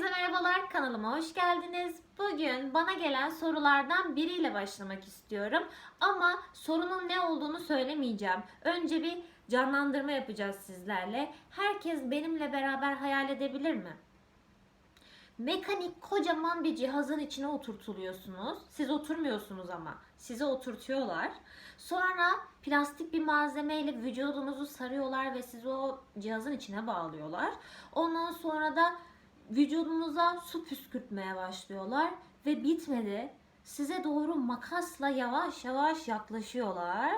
merhabalar, kanalıma hoş geldiniz. Bugün bana gelen sorulardan biriyle başlamak istiyorum. Ama sorunun ne olduğunu söylemeyeceğim. Önce bir canlandırma yapacağız sizlerle. Herkes benimle beraber hayal edebilir mi? Mekanik kocaman bir cihazın içine oturtuluyorsunuz. Siz oturmuyorsunuz ama. Sizi oturtuyorlar. Sonra plastik bir malzemeyle vücudunuzu sarıyorlar ve sizi o cihazın içine bağlıyorlar. Ondan sonra da vücudunuza su püskürtmeye başlıyorlar ve bitmedi. Size doğru makasla yavaş yavaş yaklaşıyorlar.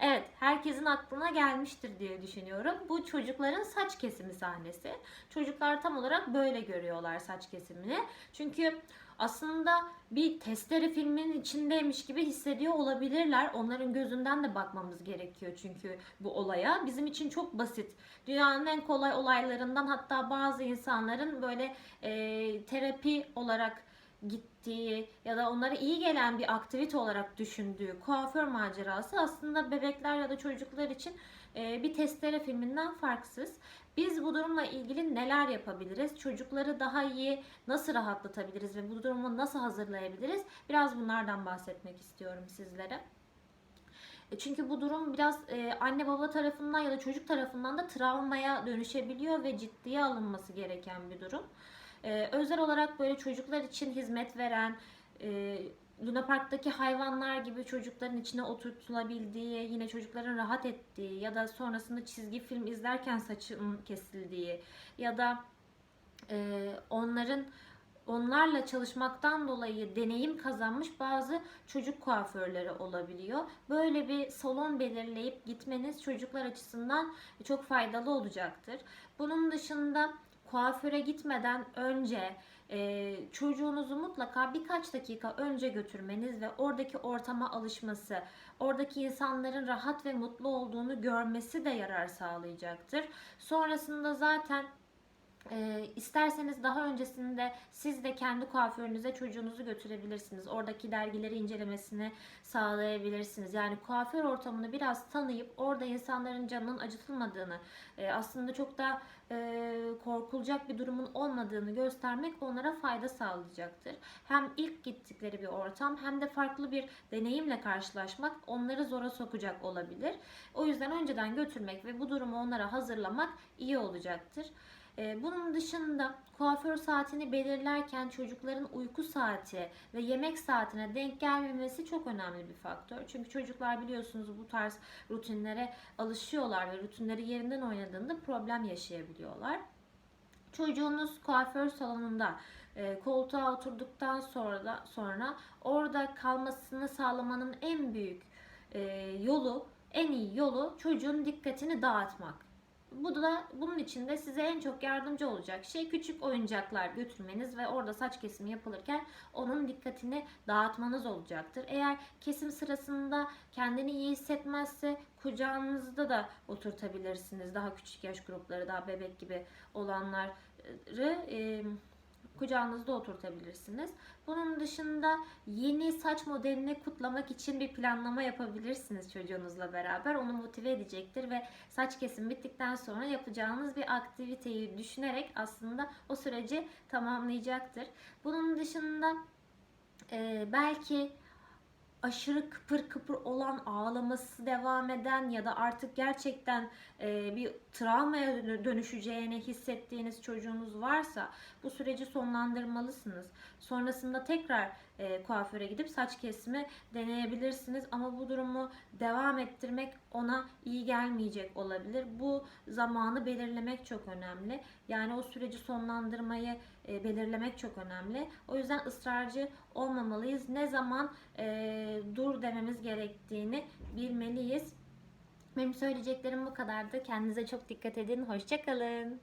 Evet, herkesin aklına gelmiştir diye düşünüyorum. Bu çocukların saç kesimi sahnesi. Çocuklar tam olarak böyle görüyorlar saç kesimini. Çünkü aslında bir testere filminin içindeymiş gibi hissediyor olabilirler. Onların gözünden de bakmamız gerekiyor çünkü bu olaya. Bizim için çok basit. Dünyanın en kolay olaylarından hatta bazı insanların böyle e, terapi olarak gittiği ya da onlara iyi gelen bir aktivite olarak düşündüğü kuaför macerası aslında bebekler ya da çocuklar için e, bir testere filminden farksız. Biz bu durumla ilgili neler yapabiliriz? Çocukları daha iyi nasıl rahatlatabiliriz ve bu durumu nasıl hazırlayabiliriz? Biraz bunlardan bahsetmek istiyorum sizlere. E, Çünkü bu durum biraz e, anne baba tarafından ya da çocuk tarafından da travmaya dönüşebiliyor ve ciddiye alınması gereken bir durum. E, özel olarak böyle çocuklar için hizmet veren, e, Luna Park'taki hayvanlar gibi çocukların içine oturtulabildiği, yine çocukların rahat ettiği ya da sonrasında çizgi film izlerken saçın kesildiği ya da e, onların onlarla çalışmaktan dolayı deneyim kazanmış bazı çocuk kuaförleri olabiliyor. Böyle bir salon belirleyip gitmeniz çocuklar açısından çok faydalı olacaktır. Bunun dışında kuaföre gitmeden önce e, çocuğunuzu mutlaka birkaç dakika önce götürmeniz ve oradaki ortama alışması, oradaki insanların rahat ve mutlu olduğunu görmesi de yarar sağlayacaktır. Sonrasında zaten e, isterseniz daha öncesinde siz de kendi kuaförünüze çocuğunuzu götürebilirsiniz. Oradaki dergileri incelemesini sağlayabilirsiniz. Yani kuaför ortamını biraz tanıyıp orada insanların canının acıtılmadığını, e, aslında çok da e, korkulacak bir durumun olmadığını göstermek onlara fayda sağlayacaktır. Hem ilk gittikleri bir ortam hem de farklı bir deneyimle karşılaşmak onları zora sokacak olabilir. O yüzden önceden götürmek ve bu durumu onlara hazırlamak iyi olacaktır. Ee, Bunun dışında kuaför saatini belirlerken çocukların uyku saati ve yemek saatine denk gelmemesi çok önemli bir faktör. Çünkü çocuklar biliyorsunuz bu tarz rutinlere alışıyorlar ve rutinleri yerinden oynadığında problem yaşayabiliyorlar. Çocuğunuz kuaför salonunda e, koltuğa oturduktan sonra da sonra orada kalmasını sağlamanın en büyük e, yolu, en iyi yolu çocuğun dikkatini dağıtmak. Bu da bunun için de size en çok yardımcı olacak şey küçük oyuncaklar götürmeniz ve orada saç kesimi yapılırken onun dikkatini dağıtmanız olacaktır. Eğer kesim sırasında kendini iyi hissetmezse kucağınızda da oturtabilirsiniz. Daha küçük yaş grupları, daha bebek gibi olanları kucağınızda oturtabilirsiniz. Bunun dışında yeni saç modelini kutlamak için bir planlama yapabilirsiniz çocuğunuzla beraber. Onu motive edecektir ve saç kesim bittikten sonra yapacağınız bir aktiviteyi düşünerek aslında o süreci tamamlayacaktır. Bunun dışında e, belki aşırı kıpır kıpır olan ağlaması devam eden ya da artık gerçekten e, bir travmaya dönü- dönüşeceğini hissettiğiniz çocuğunuz varsa bu süreci sonlandırmalısınız. Sonrasında tekrar e, kuaföre gidip saç kesimi deneyebilirsiniz ama bu durumu devam ettirmek ona iyi gelmeyecek olabilir. Bu zamanı belirlemek çok önemli. Yani o süreci sonlandırmayı e, belirlemek çok önemli. O yüzden ısrarcı olmamalıyız. Ne zaman e, dur dememiz gerektiğini bilmeliyiz. Benim söyleyeceklerim bu kadardı. Kendinize çok dikkat edin. Hoşçakalın.